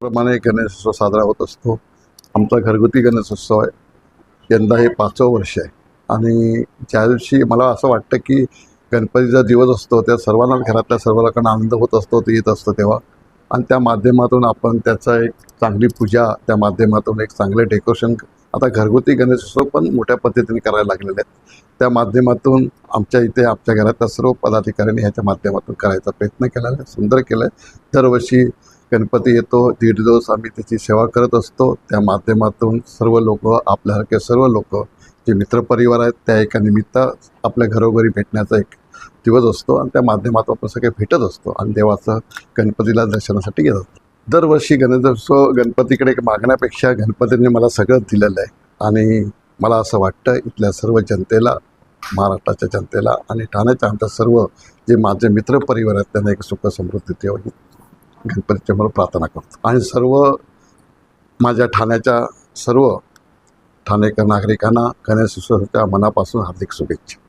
प्रमाणे गणेशोत्सव साजरा होत असतो. आमचा घरगुती गणेशोत्सव आहे. यंदा हे पाचवं वर्ष आहे. आणि ज्या दिवशी मला असं वाटतं की गणपतीचा दिवस असतो त्या सर्वांना घरातल्या सर्व लोकांना आनंद होत असतो ते येत असतो तेव्हा. आणि त्या माध्यमातून आपण त्याचा एक चांगली पूजा त्या माध्यमातून एक चांगले डेकोरेशन आता घरगुती गणेशोत्सव पण मोठ्या पद्धतीने करायला लागलेले आहेत. त्या माध्यमातून आमच्या इथे आमच्या घरातल्या सर्व पदाधिकाऱ्यांनी ह्याच्या माध्यमातून करायचा प्रयत्न केला आहे सुंदर केला आहे. दरवर्षी गणपती येतो दीड दिवस आम्ही त्याची सेवा करत असतो. त्या माध्यमातून सर्व लोक आपल्यासारखे सर्व लोक जे मित्रपरिवार आहेत त्या एका निमित्त आपल्या घरोघरी भेटण्याचा एक दिवस असतो आणि त्या माध्यमातून आपण सगळे भेटत असतो आणि देवाचं गणपतीला दर्शनासाठी येत असतो. दरवर्षी गणेशोत्सव गणपतीकडे मागण्यापेक्षा गणपतीने मला सगळं दिलेलं आहे. आणि मला असं वाटतं इथल्या सर्व जनतेला महाराष्ट्राच्या जनतेला आणि ठाण्याच्या आमच्या सर्व जे माझे मित्रपरिवार आहेत त्यांना एक सुख समृद्धी देव गणपतीच्या मला प्रार्थना करतो. आणि सर्व माझ्या ठाण्याच्या सर्व ठाणेकर नागरिकांना गणेशोत्सवाच्या मनापासून हार्दिक शुभेच्छा.